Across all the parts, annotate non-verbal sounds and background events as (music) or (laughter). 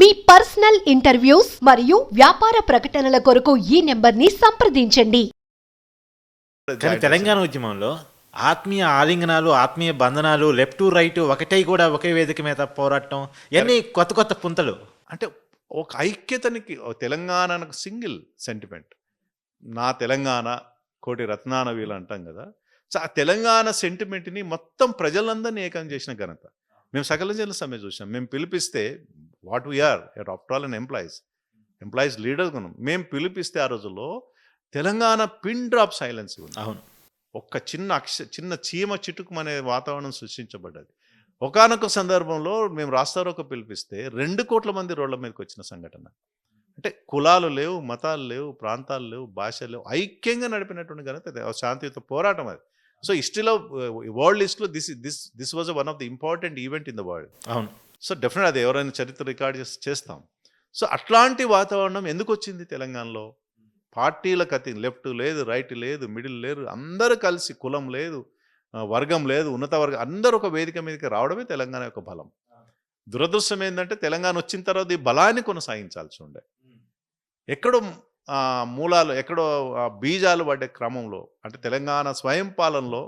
మీ personal interviews మరియు వ్యాపార ప్రకటనల కొరకు ఈ నెంబర్ని సంప్రదించండి. కానీ తెలంగాణ ఉద్యమంలో ఆత్మీయ ఆలింగనాలు ఆత్మీయ బంధనాలు లెఫ్ట్ రైట్ ఒకటే కూడా ఒకే వేదిక మీద పోరాటం ఇవన్నీ కొత్త కొత్త పుంతలు. అంటే ఒక ఐక్యతనికి ఓ తెలంగాణకు సింగిల్ సెంటిమెంట్ నా తెలంగాణ కోటి రత్నాన వీలు అంటాం కదా. సో ఆ తెలంగాణ సెంటిమెంట్ని మొత్తం ప్రజలందరినీ ఏకం చేసిన ఘనత. మేము సకల జనుల సమ్మె చూసాం. మేము పిలిపిస్తే what we are after all and employees. Employees leader ఉన్నాం. మేము పిలిపిస్తే ఆ రోజుల్లో తెలంగాణ పిన్ డ్రాప్ సైలెన్స్ ఉంది. అవును. ఒక్క చిన్న అక్ష చిన్న చీమ చిటుకుమనే వాతావరణం సృష్టించబడ్డది. ఒకానొక సందర్భంలో మేము రాస్తారోక పిలిపిస్తే రెండు కోట్ల మంది రోడ్ల మీదకి వచ్చిన సంఘటన. అంటే కులాలు లేవు మతాలు లేవు ప్రాంతాలు లేవు భాషలు లేవు ఐక్యంగా నడిపినటువంటి ఘనత శాంతియుత పోరాటం అది. సో హిస్టరీలో వరల్డ్ లిస్ట్లో this this this was one of the important event in the world. అవును. సో డెఫినెట్ అది ఎవరైనా చరిత్ర రికార్డ్ చేసి చేస్తాం. సో అట్లాంటి వాతావరణం ఎందుకు వచ్చింది తెలంగాణలో? పార్టీలకు అతి లెఫ్ట్ లేదు రైట్ లేదు మిడిల్ లేదు అందరూ కలిసి కులం లేదు వర్గం లేదు ఉన్నత వర్గం అందరూ ఒక వేదిక మీదకి రావడమే తెలంగాణ యొక్క బలం. దురదృష్టం ఏంటంటే తెలంగాణ వచ్చిన తర్వాత ఈ బలాన్ని కొనసాగించాల్సి ఉండే. ఎక్కడో మూలాలు ఎక్కడో ఆ, బీజాలు పడే క్రమంలో అంటే తెలంగాణ స్వయం పాలనలో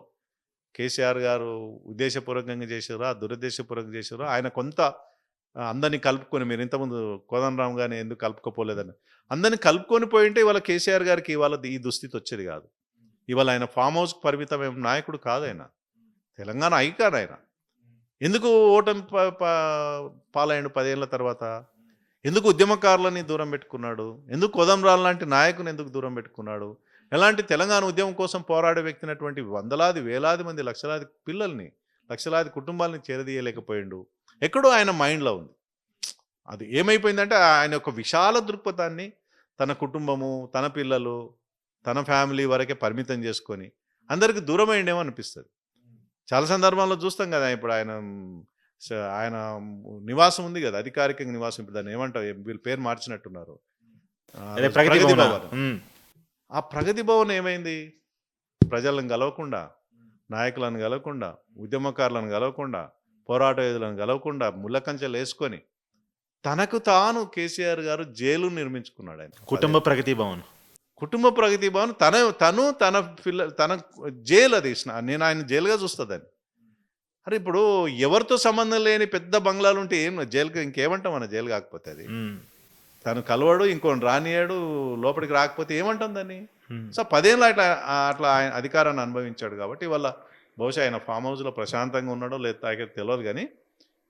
కేసీఆర్ గారు ఉద్దేశపూర్వకంగా చేశారా దురుద్దేశపూర్వకంగా చేశారో ఆయన కొంత అందరినీ కలుపుకొని మీరు ఇంతకుముందు కోదండరామ్ గారిని ఎందుకు కలుపుకోపోలేదని. అందరినీ కలుపుకొని పోయింటే ఇవాళ కేసీఆర్ గారికి ఇవాళ ఈ దుస్థితి వచ్చేది కాదు. ఇవాళ ఆయన ఫామ్ హౌస్కి పరిమితమైన నాయకుడు కాదు ఆయన. తెలంగాణ ఐకాన్ ఆయన. ఎందుకు ఓటమి ప- పాలయ్యాడు పదేళ్ళ తర్వాత? ఎందుకు ఉద్యమకారులని దూరం పెట్టుకున్నాడు? ఎందుకు కోదండరామ్ లాంటి నాయకుని ఎందుకు దూరం పెట్టుకున్నాడు? ఎలాంటి తెలంగాణ ఉద్యమం కోసం పోరాడే వ్యక్తినటువంటి వందలాది వేలాది మంది లక్షలాది పిల్లల్ని లక్షలాది కుటుంబాలని చేరదీయలేకపోయిండు. ఎక్కడో ఆయన మైండ్లో ఉంది. అది ఏమైపోయిందంటే ఆయన ఒక విశాల దృక్పథాన్ని తన కుటుంబము తన పిల్లలు తన ఫ్యామిలీ వరకే పరిమితం చేసుకొని అందరికి దూరమైండేమో అనిపిస్తుంది. చాలా సందర్భాల్లో చూస్తాం కదా ఇప్పుడు ఆయన ఆయన నివాసం ఉంది కదా అధికారికంగా నివాసం ఇప్పుడు దాన్ని ఏమంటారు వీళ్ళ పేరు మార్చినట్టున్నారు. ప్రగతి ప్రగతి భవన. ఆ ప్రగతి భవన్ ఏమైంది? ప్రజలను గలవకుండా నాయకులను గలవకుండా ఉద్యమకారులను గలవకుండా పోరాట యోధులను గలవకుండా ముళ్ళకంచెలు వేసుకొని తనకు తాను కేసీఆర్ గారు జైలు నిర్మించుకున్నాడు ఆయన. కుటుంబ ప్రగతి భవన్. కుటుంబ ప్రగతి భవన్ తన తను తన పిల్ల తన జైలు అది స్నా- నేను ఆయన జైలుగా చూస్తుందని అరే ఇప్పుడు ఎవరితో సంబంధం లేని పెద్ద బంగ్లాలు ఉంటే ఏం జైలుకి ఇంకేమంటాం మన జైలు కాకపోతే అది. తను కలవడు ఇంకోని రానియాడు లోపలికి రాకపోతే ఏమంటాం దాన్ని? ఉమ్. సో పదేళ్ళు అట్లా అట్లా ఆయన అధికారాన్ని అనుభవించాడు కాబట్టి వాళ్ళ బహుశా ఆయన ఫామ్ హౌస్లో ప్రశాంతంగా ఉన్నాడో లేదా తాగే తెలియదు కానీ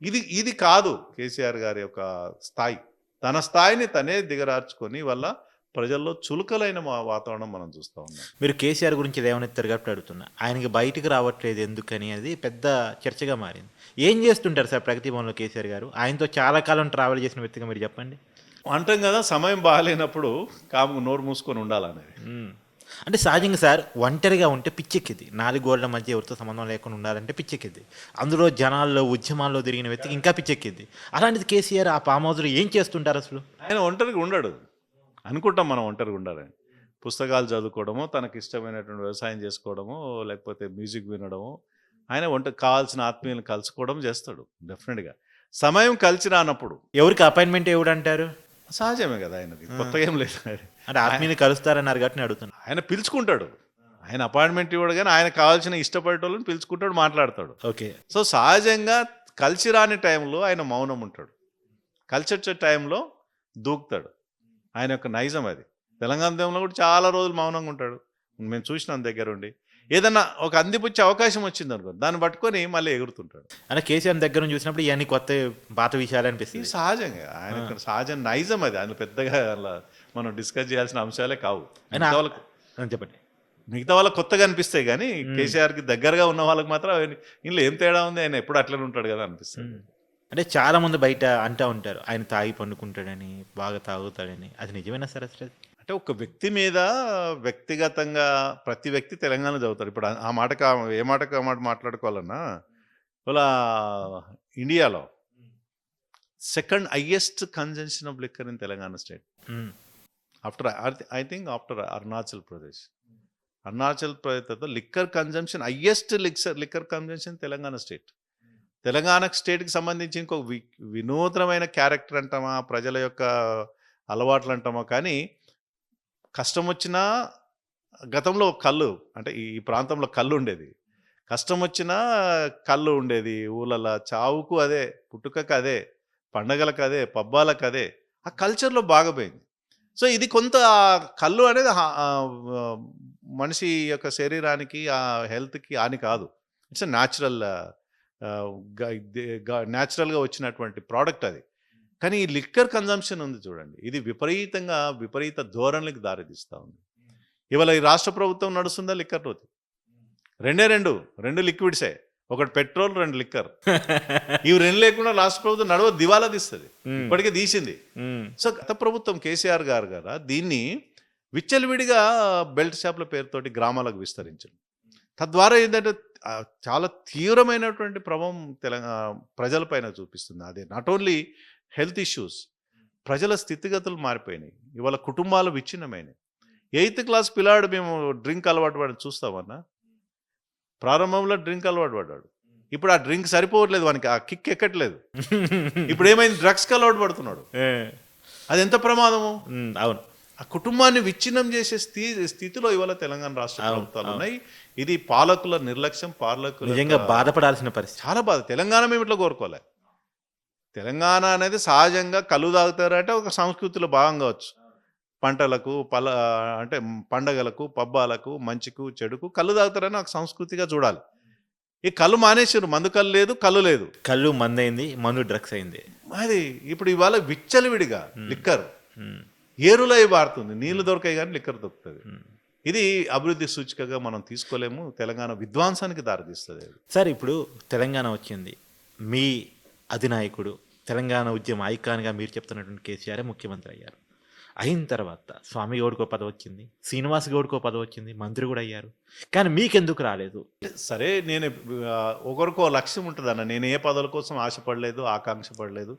ఇది ఇది కాదు కేసీఆర్ గారి యొక్క స్థాయి. తన స్థాయిని తనే దిగరార్చుకొని వల్ల ప్రజల్లో చులకలైన వాతావరణం మనం చూస్తూ ఉన్నాం. మీరు కేసీఆర్ గురించి లేవనెత్తారు కాబట్టి అడుగుతున్నా. ఆయనకి బయటికి రావట్లేదు ఎందుకని అది పెద్ద చర్చగా మారింది. ఏం చేస్తుంటారు సార్ ప్రగతి భవన్లో కేసీఆర్ గారు? ఆయనతో చాలా కాలం ట్రావెల్ చేసిన వ్యక్తిగా మీరు చెప్పండి. అంటాం కదా సమయం బాగాలేనప్పుడు కాము నోరు మూసుకొని ఉండాలనేది. అంటే సహజంగా సార్ ఒంటరిగా ఉంటే పిచ్చెక్కింది నాలుగు గోడల మధ్య ఎవరితో సంబంధం లేకుండా ఉండాలంటే పిచ్చెక్కింది అందులో జనాల్లో ఉద్యమాల్లో తిరిగిన వ్యక్తికి ఇంకా పిచ్చెక్కింది అలాంటిది కేసీఆర్ ఆ పామ్ హౌస్లో ఏం చేస్తుంటారు అసలు? ఆయన ఒంటరిగా ఉండడు. అనుకుంటాం మనం ఒంటరిగా ఉండాలని. పుస్తకాలు చదువుకోవడమో తనకి ఇష్టమైనటువంటి వ్యవసాయం చేసుకోవడమో లేకపోతే మ్యూజిక్ వినడమో ఆయన వంట కావాల్సిన ఆత్మీయులను కలుసుకోవడం చేస్తాడు డెఫినెట్గా. సమయం కలిసి రానప్పుడు. ఎవరికి అపాయింట్మెంట్ ఎవడు అంటారు సహజమే కదా ఆయనది. కొత్తగా ఏం లేదు అంటే ఆత్మీయుని కలుస్తారన్నారు కాబట్టి నేను అడుగుతున్నా. ఆయన పిలుచుకుంటాడు. ఆయన అపాయింట్మెంట్ ఇవ్వడు కానీ ఆయన కావాల్సిన ఇష్టపడేటోళ్ళని పిలుచుకుంటాడు మాట్లాడతాడు. ఓకే. సో సహజంగా కలిసి రాని టైంలో ఆయన మౌనం ఉంటాడు. కలిసి వచ్చే టైంలో దూకుతాడు. ఆయన యొక్క నైజం అది. తెలంగాణ ఉద్యమంలో కూడా చాలా రోజులు మౌనంగా ఉంటాడు. మేము చూసినాం దగ్గరుండి. ఏదన్నా ఒక అందిపుచ్చే అవకాశం వచ్చింది అనుకో దాన్ని పట్టుకొని మళ్ళీ ఎగురుతుంటాడు. అంటే కేసీఆర్ దగ్గర నుంచి చూసినప్పుడు ఇవన్నీ కొత్త పాత విషయాలు అనిపిస్తుంది. సహజంగా. ఆయన సహజ నైజం అది. ఆయన పెద్దగా అలా మనం డిస్కస్ చేయాల్సిన అంశాలే కావు. చెప్పండి. మిగతా వాళ్ళకి కొత్తగా అనిపిస్తాయి కానీ కేసీఆర్కి దగ్గరగా ఉన్న వాళ్ళకి మాత్రం ఇందులో ఏం తేడా ఉంది? ఆయన ఎప్పుడు అట్లనే ఉంటాడు కదా అనిపిస్తుంది. అంటే చాలా మంది బయట అంటూ ఉంటారు ఆయన తాగి పండుకుంటాడని బాగా తాగుతాడని. అది నిజమేనా సార్ అసలు? అంటే ఒక వ్యక్తి మీద వ్యక్తిగతంగా ప్రతి వ్యక్తి తెలంగాణ చదువుతారు ఇప్పుడు ఆ- మాటకు ఆ- ఏ మాటకు ఆ మాట మాట్లాడుకోవాలన్నా ఇలా ఇండియాలో second highest consumption of liquor in Telangana state. After I think after Arunachal Pradesh. Arunachal Pradesh liquor consumption highest liquor liquor consumption Telangana state. Telangana స్టేట్కి సంబంధించి ఇంకొక వి వినూత్నమైన క్యారెక్టర్ అంటామా ప్రజల యొక్క అలవాట్లు అంటామా కానీ కష్టం వచ్చినా గతంలో కళ్ళు అంటే ఈ ప్రాంతంలో కళ్ళు ఉండేది కష్టం వచ్చినా కళ్ళు ఉండేది ఊళ్ళలో చావుకు అదే పుట్టుకకు అదే పండగలకు అదే పబ్బాలకు అదే. ఆ కల్చర్లో బాగా పోయింది సో ఇది కొంత కళ్ళు అనేది మనిషి యొక్క శరీరానికి ఆ హెల్త్కి హాని కాదు. ఇట్స్ న్యాచురల్ న్యాచురల్గా వచ్చినటువంటి ప్రోడక్ట్ అది. కానీ ఈ లిక్కర్ కన్జంప్షన్ ఉంది చూడండి. ఇది విపరీతంగా విపరీత ధోరణికి దారితీస్తూ ఉంది. ఇవాళ ఈ రాష్ట్ర ప్రభుత్వం నడుస్తుందా లిక్కర్ రోజు? రెండే రెండు రెండు లిక్విడ్సే. ఒకటి పెట్రోల్ రెండు లిక్కర్. (laughs) ఇవి రెండు లేకుండా రాష్ట్ర ప్రభుత్వం నడవ దివాలా తీస్తుంది. ఇప్పటికే తీసింది. సో గత ప్రభుత్వం కేసీఆర్ గారు కదా దీన్ని విచ్చలవిడిగా బెల్ట్ షాప్ల పేరుతోటి గ్రామాలకు విస్తరించారు తద్వారా ఏంటంటే చాలా తీవ్రమైనటువంటి ప్రభావం తెలంగాణ ప్రజలపైన చూపిస్తుంది. అదే నాట్ ఓన్లీ హెల్త్ ఇష్యూస్ ప్రజల స్థితిగతులు మారిపోయినాయి. ఇవాళ కుటుంబాలు విచ్ఛిన్నమైనాయి. ఎయిత్ క్లాస్ పిల్లాడు మేము డ్రింక్ అలవాటు పడి చూస్తామన్నా ప్రారంభంలో డ్రింక్ అలవాటు పడ్డాడు. ఇప్పుడు ఆ డ్రింక్ సరిపోవట్లేదు వానికి ఆ కిక్ ఎక్కట్లేదు. (laughs) ఇప్పుడు ఏమైంది? డ్రగ్స్కి అలవాటు పడుతున్నాడు. అది ఎంత ప్రమాదము. అవును. ఆ కుటుంబాన్ని విచ్ఛిన్నం చేసే స్థి స్థితిలో ఇవాళ తెలంగాణ రాష్ట్ర ప్రభుత్వాలు. ఉన్నాయి. ఇది పాలకుల నిర్లక్ష్యం పాలకుల నిజంగా బాధపడాల్సిన పరిస్థితి. చాలా బాధ. తెలంగాణ మేము ఇట్లా కోరుకోలే. తెలంగాణ అనేది సహజంగా కళ్ళు తాగుతారంటే ఒక సంస్కృతిలో భాగం కావచ్చు పంటలకు పల అంటే పండగలకు పబ్బాలకు మంచికు చెడుకు కళ్ళు తాగుతారని ఒక సంస్కృతిగా చూడాలి. ఈ కళ్ళు మానేసారు మందు కళ్ళు లేదు కళ్ళు లేదు. కళ్ళు మందైంది మందు డ్రగ్స్ అయింది. అది ఇప్పుడు ఇవాళ విచ్చలవిడిగా లిక్కర్. ఏరులై బారుతుంది నీళ్ళు దొరకాయి కానీ లిక్కర్ దొరుకుతుంది. ఇది అభివృద్ధి సూచికగా మనం తీసుకోలేము. తెలంగాణ విధ్వంసానికి దారితీస్తుంది సార్ ఇప్పుడు తెలంగాణ వచ్చింది. మీ అధినాయకుడు తెలంగాణ ఉద్యమ ఐకాన్గా మీరు చెప్తున్నటువంటి కేసీఆర్ ముఖ్యమంత్రి అయ్యారు. అయిన తర్వాత స్వామి గౌడ్కో పదవి వచ్చింది శ్రీనివాస్ గౌడ్కో పదవి వచ్చింది మంత్రి కూడా అయ్యారు. కానీ మీకెందుకు రాలేదు? సరే నేను ఒకరికో లక్ష్యం ఉంటుంది అన్న. నేను ఏ పదవుల కోసం ఆశపడలేదు ఆకాంక్ష పడలేదు.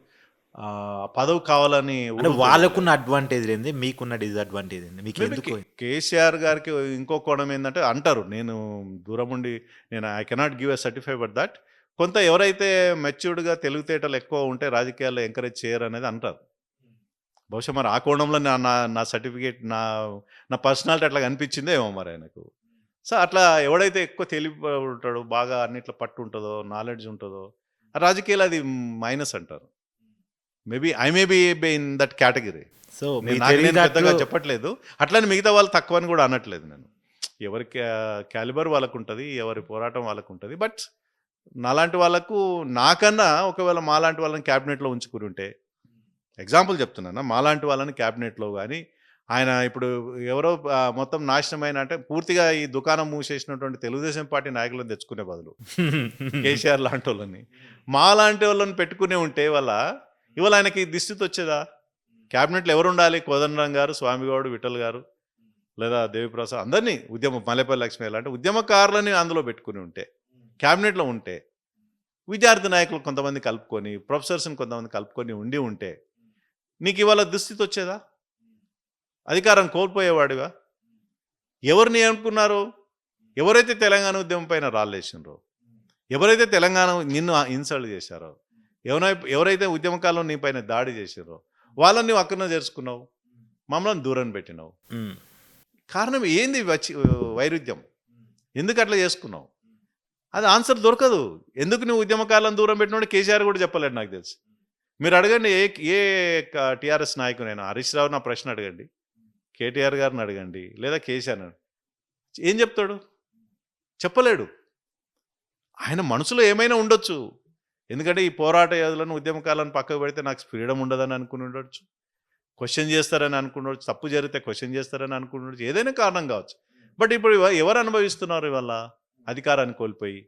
పదవి కావాలని అంటే వాళ్ళకున్న అడ్వాంటేజ్ ఏంది? మీకున్న డిసడ్వాంటేజ్ ఏంది? మీకు ఎందుకు కేసీఆర్ గారికి ఇంకో కోణం ఏంటంటే అంటారు. నేను దూరం ఉండి నేను I cannot give a certify but that కొంత ఎవరైతే మెచ్యూర్డ్గా తెలివితేటలు ఎక్కువ ఉంటే రాజకీయాల్లో ఎంకరేజ్ చేయరు అనేది అంటారు. బహుశా మరి ఆ కోణంలో నా నా నా సర్టిఫికేట్ నా నా పర్సనాలిటీ అట్లా కనిపించిందో ఏమో మరి ఆయనకు. సో అట్లా ఎవడైతే ఎక్కువ తెలివి ఉంటాడో బాగా అన్నిట్లో పట్టు ఉంటుందో నాలెడ్జ్ ఉంటుందో రాజకీయాలు అది మైనస్ అంటారు. Maybe I may be in that category so పెద్దగా చెప్పట్లేదు. అట్లని మిగతా వాళ్ళు తక్కువ అని కూడా అనట్లేదు నేను. ఎవరి క్యాలిబర్ వాళ్ళకు ఉంటుంది ఎవరి పోరాటం వాళ్ళకు ఉంటుంది బట్ నాలాంటి వాళ్ళకు నాకన్నా ఒకవేళ మాలాంటి వాళ్ళని క్యాబినెట్లో ఉంచుకుని ఉంటే ఎగ్జాంపుల్ చెప్తున్నాను. మాలాంటి వాళ్ళని క్యాబినెట్లో కానీ ఆయన ఇప్పుడు ఎవరో మొత్తం నాశనమైన అంటే పూర్తిగా ఈ దుకాణం మూసేసినటువంటి తెలుగుదేశం పార్టీ నాయకులను తెచ్చుకునే బదులు కేసీఆర్ లాంటి వాళ్ళని. మా లాంటి వాళ్ళని పెట్టుకునే ఉంటే వాళ్ళ ఇవాళ ఆయనకి దిస్థితి వచ్చేదా? క్యాబినెట్లో ఎవరు ఉండాలి కోదండరాం గారు స్వామిగౌడు విఠల్ గారు లేదా దేవిప్రసాద్ అందరినీ ఉద్యమ మల్లెపల్లి లక్ష్మి అంటే ఉద్యమకారులని అందులో పెట్టుకుని ఉంటే క్యాబినెట్లో ఉంటే విద్యార్థి నాయకులు కొంతమంది కలుపుకొని ప్రొఫెసర్స్ని కొంతమంది కలుపుకొని ఉండి ఉంటే నీకు ఇవాళ దుస్థితి వచ్చేదా? అధికారం కోల్పోయేవాడివా? ఎవరిని అనుకున్నారు ఎవరైతే తెలంగాణ ఉద్యమం పైన రాళ్ళేసినారో ఎవరైతే తెలంగాణ నిన్ను ఇన్సల్ట్ చేశారో? ఎవరై ఎవరైతే ఉద్యమకాలంలో నీ పైన దాడి చేశారో వాళ్ళని నువ్వు అక్కడనే చేర్చుకున్నావు. మమ్మల్ని దూరం పెట్టినావు. కారణం ఏంది వచ్చి వైరుధ్యం? ఎందుకు అట్లా చేసుకున్నావు? అది ఆన్సర్ దొరకదు. ఎందుకు నువ్వు ఉద్యమకాలం దూరం పెట్టినోడు కేసీఆర్ కూడా చెప్పలేడు నాకు తెలిసి. మీరు అడగండి ఏ ఏ టీఆర్ఎస్ నాయకునైనా హరీష్ రావు నా ప్రశ్న అడగండి. కేటీఆర్ గారిని అడగండి లేదా కేసీఆర్ ఏం చెప్తాడు? చెప్పలేడు. ఆయన మనసులో ఏమైనా ఉండొచ్చు. ఎందుకంటే ఈ పోరాట యోధులను ఉద్యమకాలను పక్కకు పెడితే నాకు ఫ్రీడమ్ ఉండదని అనుకుని ఉండొచ్చు. క్వశ్చన్ చేస్తారని అనుకుండొచ్చు తప్పు జరిగితే క్వశ్చన్ చేస్తారని అనుకుండొచ్చు ఏదైనా కారణం కావచ్చు. బట్ ఇప్పుడు ఎవరు అనుభవిస్తున్నారు ఇవాళ? అధికారాన్ని కోల్పోయి.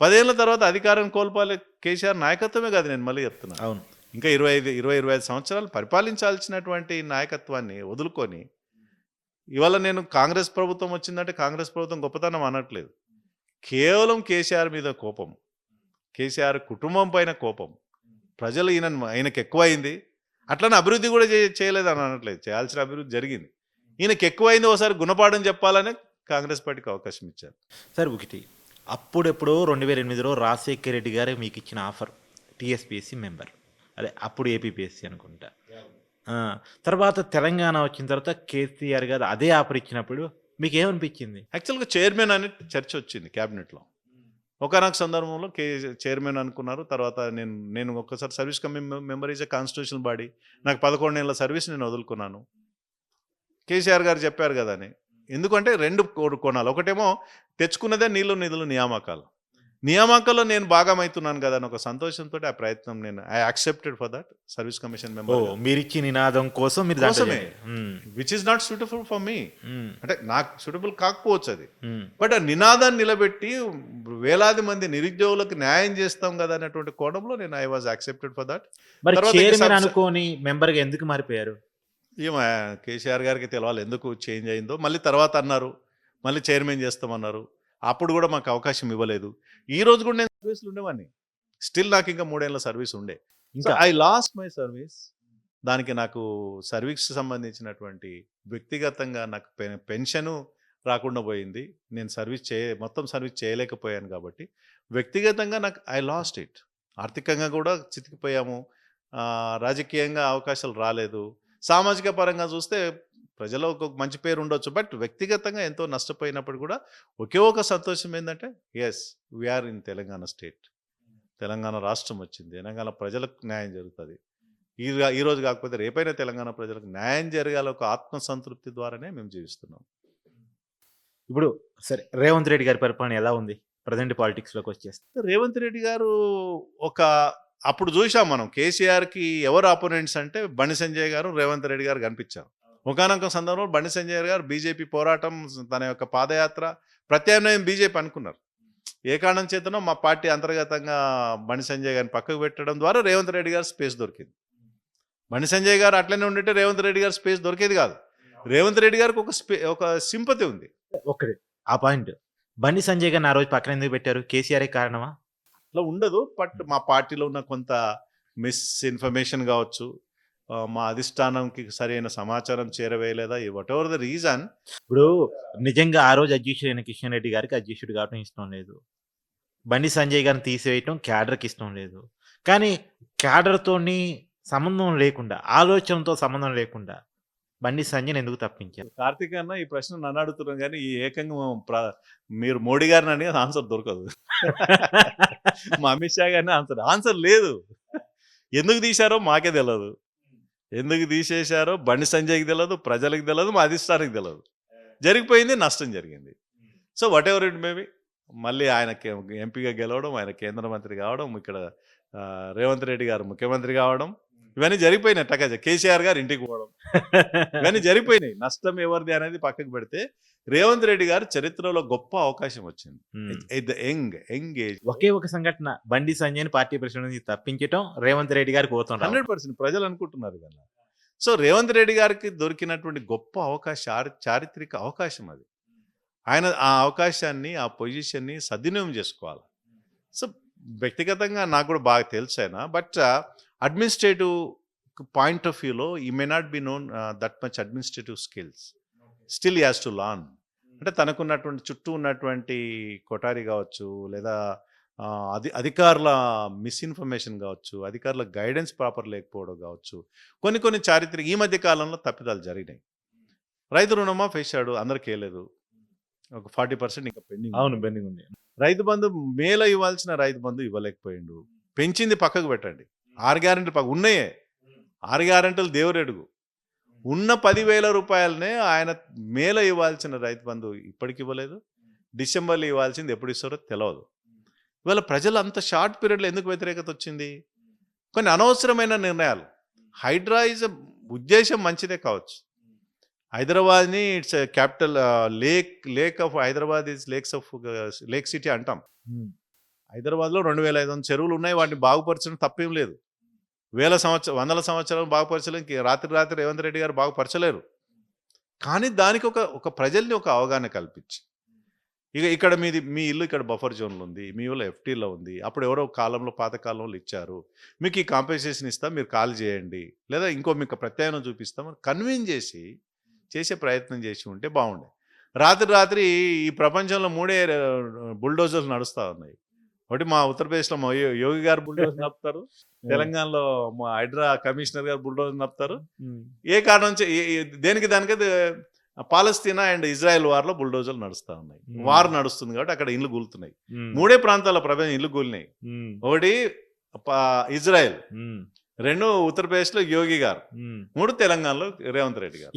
పదేళ్ళ తర్వాత అధికారాన్ని కోల్పోవాలి కేసీఆర్ నాయకత్వమే కాదు నేను మళ్ళీ చెప్తున్నాను అవును. ఇంకా ఇరవై ఐదు ఇరవై ఇరవై ఐదు సంవత్సరాలు పరిపాలించాల్సినటువంటి నాయకత్వాన్ని వదులుకొని ఇవాళ నేను కాంగ్రెస్ ప్రభుత్వం వచ్చిందంటే కాంగ్రెస్ ప్రభుత్వం గొప్పతనం అనట్లేదు. కేవలం కేసీఆర్ మీద కోపం కేసీఆర్ కుటుంబం పైన కోపం ప్రజలు ఈయన ఆయనకు ఎక్కువైంది. అట్లనే అభివృద్ధి కూడా చేయలేదు అని అనట్లేదు. చేయాల్సిన అభివృద్ధి జరిగింది. ఈయనకి ఎక్కువైంది ఒకసారి గుణపాఠం చెప్పాలని కాంగ్రెస్ పార్టీకి అవకాశం ఇచ్చారు. సార్ ఒకటి అప్పుడెప్పుడో రెండు వేల ఎనిమిదిలో రాజశేఖర్ రెడ్డి గారే మీకు ఇచ్చిన ఆఫర్ టీఎస్పీఎస్సీ మెంబర్. అదే అప్పుడు ఏపీపీఎస్సీ అనుకుంటా. తర్వాత తెలంగాణ వచ్చిన తర్వాత కేసీఆర్ గారు అదే ఆఫర్ ఇచ్చినప్పుడు మీకు ఏమనిపించింది యాక్చువల్గా చైర్మన్ అనే చర్చ వచ్చింది క్యాబినెట్లో. ఒకనొక సందర్భంలో కే చైర్మన్ అనుకున్నారు తర్వాత నేను నేను ఒక్కసారి service కమి member is a constitution body. నాకు పదకొండు నెలల సర్వీస్ నేను వదులుకున్నాను. కేసీఆర్ గారు చెప్పారు కదా అని. ఎందుకంటే రెండు కోణాలు. ఒకటేమో తెచ్చుకున్నదే నీళ్ళు నిధులు నియామకాలు. నియామకాల్లో నేను భాగమవుతున్నాను కదా అని ఒక సంతోషంతో ఆ ప్రయత్నం నేను I accepted for that. Service commission member నినాదం కోసం మీరు కోసమే. Which is not suitable for me అంటే నాకు సూటబుల్ కాకపోవచ్చు అది. బట్ ఆ నినాదాన్ని నిలబెట్టి వేలాది మంది నిరుద్యోగులకు న్యాయం చేస్తాం కదా అన్నటువంటి కోణంలో నేను I was accepted for that మరి అనుకోని మెంబర్గా ఎందుకు మారిపోయారు? ఏమో కేసీఆర్ గారికి తెలవాలి. ఎందుకు చేంజ్ అయిందో. మళ్ళీ తర్వాత అన్నారు. మళ్ళీ చైర్మన్ చేస్తామన్నారు. అప్పుడు కూడా మాకు అవకాశం ఇవ్వలేదు. ఈ రోజు కూడా నేను సర్వీస్లు ఉండేవాడిని. స్టిల్ నాకు ఇంకా మూడేళ్ళ సర్వీస్ ఉండే. ఇంకా? I lost my service. దానికి నాకు సర్వీస్ సంబంధించినటువంటి వ్యక్తిగతంగా నాకు పె- పెన్షను రాకుండా పోయింది. నేను సర్వీస్ చే మొత్తం సర్వీస్ చేయలేకపోయాను కాబట్టి. వ్యక్తిగతంగా నాకు ఐ లాస్ట్ ఇట్. ఆర్థికంగా కూడా చితికిపోయాము. రాజకీయంగా అవకాశాలు రాలేదు. సామాజిక పరంగా చూస్తే ప్రజలో ఒక మంచి పేరు ఉండొచ్చు. బట్ వ్యక్తిగతంగా ఎంతో నష్టపోయినప్పుడు కూడా ఒకే ఒక సంతోషం ఏంటంటే as we are in Telangana state Telangana రాష్ట్రం వచ్చింది. తెలంగాణ ప్రజలకు న్యాయం జరుగుతుంది. ఈ ఈ రోజు కాకపోతే రేపైనా తెలంగాణ ప్రజలకు న్యాయం జరగాలి ఒక ఆత్మసంతృప్తి ద్వారానే మేము జీవిస్తున్నాం. ఇప్పుడు సరే రేవంత్ రెడ్డి గారి పరిపాలన ఎలా ఉంది? ప్రజెంట్ పాలిటిక్స్లోకి వచ్చేస్తే. రేవంత్ రెడ్డి గారు ఒక అప్పుడు చూసాం మనం. కేసీఆర్కి ఎవరు ఆపోనెంట్స్ అంటే బండి సంజయ్ గారు రేవంత్ రెడ్డి గారు కనిపించారు. ఒకనొక సందర్భంలో బండి సంజయ్ గారు బీజేపీ పోరాటం తన యొక్క పాదయాత్ర ప్రత్యామ్నాయం బీజేపీ అనుకున్నారు. ఏ కారణం చేతనో మా పార్టీ అంతర్గతంగా బండి సంజయ్ గారిని పక్కకు పెట్టడం ద్వారా రేవంత్ రెడ్డి గారు స్పేస్ దొరికింది. బండి సంజయ్ గారు అట్లనే ఉండింటే రేవంత్ రెడ్డి గారు స్పేస్ దొరికేది కాదు. రేవంత్ రెడ్డి గారికి ఒక స్పే ఒక సింపతి ఉంది. ఒకటి ఆ పాయింట్. బండి సంజయ్ గారిని ఆ రోజు పక్కన ఎందుకు పెట్టారు? కేసీఆర్ కారణమా? అట్లా ఉండదు. బట్ మా పార్టీలో ఉన్న కొంత మిస్ ఇన్ఫర్మేషన్ కావచ్చు మా అధిష్టానంకి సరైన సమాచారం చేరవేయలేదా వాట్ ఎవర్ ద రీజన్ ఇప్పుడు నిజంగా ఆ రోజు అధ్యక్షుడైన కిషన్ రెడ్డి గారికి అధ్యక్షుడు కావడం ఇష్టం లేదు. బండి సంజయ్ గారిని తీసివేయటం క్యాడర్కి ఇష్టం లేదు. కానీ క్యాడర్తోని సంబంధం లేకుండా ఆలోచనతో సంబంధం లేకుండా బండి సంజయ్ని ఎందుకు తప్పించారు కార్తీక్ అన్న ఈ ప్రశ్న నన్ను అడుగుతున్నాం కానీ ఈ ఏకంగా మీరు మోడీ గారిని అని ఆన్సర్ దొరకదు. (laughs) మా అమిత్ షా గారిని ఆన్సర్ ఆన్సర్ లేదు. ఎందుకు తీశారో మాకే తెలియదు ఎందుకు తీసేశారో బండి సంజయ్కి తెలియదు ప్రజలకు తెలియదు మా అధిష్టానికి తెలియదు జరిగిపోయింది నష్టం జరిగింది. So whatever it maybe మళ్ళీ ఆయన ఎంపీగా గెలవడం ఆయన కేంద్ర మంత్రి కావడం ఇక్కడ రేవంత్ రెడ్డి గారు ముఖ్యమంత్రి కావడం ఇవన్నీ జరిగిపోయినాయి టక కేసీఆర్ గారు ఇంటికి పోవడం. ఇవన్నీ జరిగిపోయినాయి. నష్టం ఎవరిది అనేది పక్కకు పెడితే రేవంత్ రెడ్డి గారు చరిత్రలో గొప్ప అవకాశం వచ్చింది. యంగ్ యంగ్ ఏజ్ ఒకే ఒక సంఘటన. బండి సంజయ్ని పార్టీ ప్రెసిడెంట్ నుంచి తప్పించటం రేవంత్ రెడ్డి గారికి పోతాం హండ్రెడ్ పర్సెంట్ ప్రజలు అనుకుంటున్నారు కదా సో రేవంత్ రెడ్డి గారికి దొరికినటువంటి గొప్ప అవకాశం చారి- చారిత్రక అవకాశం అది. ఆయన ఆ అవకాశాన్ని ఆ పొజిషన్ని సద్వినియోగం చేసుకోవాలి. సో వ్యక్తిగతంగా నాకు కూడా బాగా తెలుసు ఆయన బట్ అడ్మినిస్ట్రేటివ్ పాయింట్ ఆఫ్ వ్యూలో ఈ may not be known that much administrative skills still as to lawn అంటే తనకున్నటువంటి చుట్టూ ఉన్నటువంటి కొటారి కావచ్చు లేదా అధి అధికారుల మిస్ఇన్ఫర్మేషన్ కావచ్చు అధికారుల గైడెన్స్ ప్రాపర్ లేకపోవడం కావచ్చు కొన్ని కొన్ని చారిత్రక ఈ మధ్య కాలంలో తప్పిదాలు జరిగినాయి. రైతు రుణమాఫీ వేశాడు అందరికీ వేయలేదు ఒక ఫార్టీ పర్సెంట్ ఇంకా పెండింగ్ అవును బెండింగ్ ఉంది. రైతు బంధు మేల ఇవ్వాల్సిన రైతు బంధు ఇవ్వలేకపోయిండు. పెంచింది పక్కకు పెట్టండి. ఆరు గ్యారెంటీ పక్క ఉన్నాయే. ఆరు గ్యారెంటీలు దేవురెడుగు ఉన్న పదివేల రూపాయలనే ఆయన మేల ఇవ్వాల్సిన రైతు బంధు ఇప్పటికి ఇవ్వలేదు. డిసెంబర్లో ఇవ్వాల్సింది ఎప్పుడు ఇస్తారో తెలియదు ఇవాళ ప్రజలు అంత షార్ట్ పీరియడ్లో ఎందుకు వ్యతిరేకత వచ్చింది? కొన్ని అనవసరమైన నిర్ణయాలు. హైడ్రా ఇస్ ఉద్దేశం మంచిదే కావచ్చు. హైదరాబాద్ని it's capital lake lake of Hyderabad is lakes of lake city అంటాం. హైదరాబాద్లో రెండు వేల ఐదు వందల చెరువులు ఉన్నాయి. వాటిని బాగుపరచడం తప్పేం లేదు. వేల సంవత్సరం వందల సంవత్సరాలు బాగుపరచలేం రాత్రి రాత్రి రేవంత్ రెడ్డి గారు బాగుపరచలేరు కానీ దానికి ఒక ఒక ప్రజల్ని ఒక అవగాహన కల్పించి. ఇక ఇక్కడ మీది మీ ఇల్లు ఇక్కడ బఫర్ జోన్లో ఉంది మీ ఇల్లు ఎఫ్టీలో ఉంది అప్పుడు ఎవరో కాలంలో పాత కాలంలో ఇచ్చారు. మీకు ఈ కాంపెన్సేషన్ ఇస్తాం మీరు కాల్ చేయండి. లేదా ఇంకో మీకు ప్రత్యాయం చూపిస్తాం కన్విన్స్ చేసి చేసే ప్రయత్నం చేసి ఉంటే బాగుండే. రాత్రి రాత్రి ఈ ప్రపంచంలో మూడే బుల్డోజర్లు నడుస్తూ ఉన్నాయి. ఒకటి మా ఉత్తరప్రదేశ్లో మా యోగి గారు బుల్డోజర్ నడుపుతారు (laughs) తెలంగాణలో మా హైడ్రా కమిషనర్ గారు బుల్డోజర్ ఏ కారణం చే- ఏ- ఏ- దేనికి దానికి అది పాలస్తీనా అండ్ ఇజ్రాయెల్ వార్లో బుల్డోజర్లు నడుస్తూ ఉన్నాయి. Hmm. వార్ నడుస్తుంది కాబట్టి అక్కడ ఇల్లు కూలుతున్నాయి మూడే ప్రాంతాల ప్రపంచం ఇల్లు కూలినాయి ఒకటి ఇజ్రాయెల్. రెండు ఉత్తరప్రదేశ్లో యోగి గారు. మూడు తెలంగాణలో రేవంత్ రెడ్డి గారు.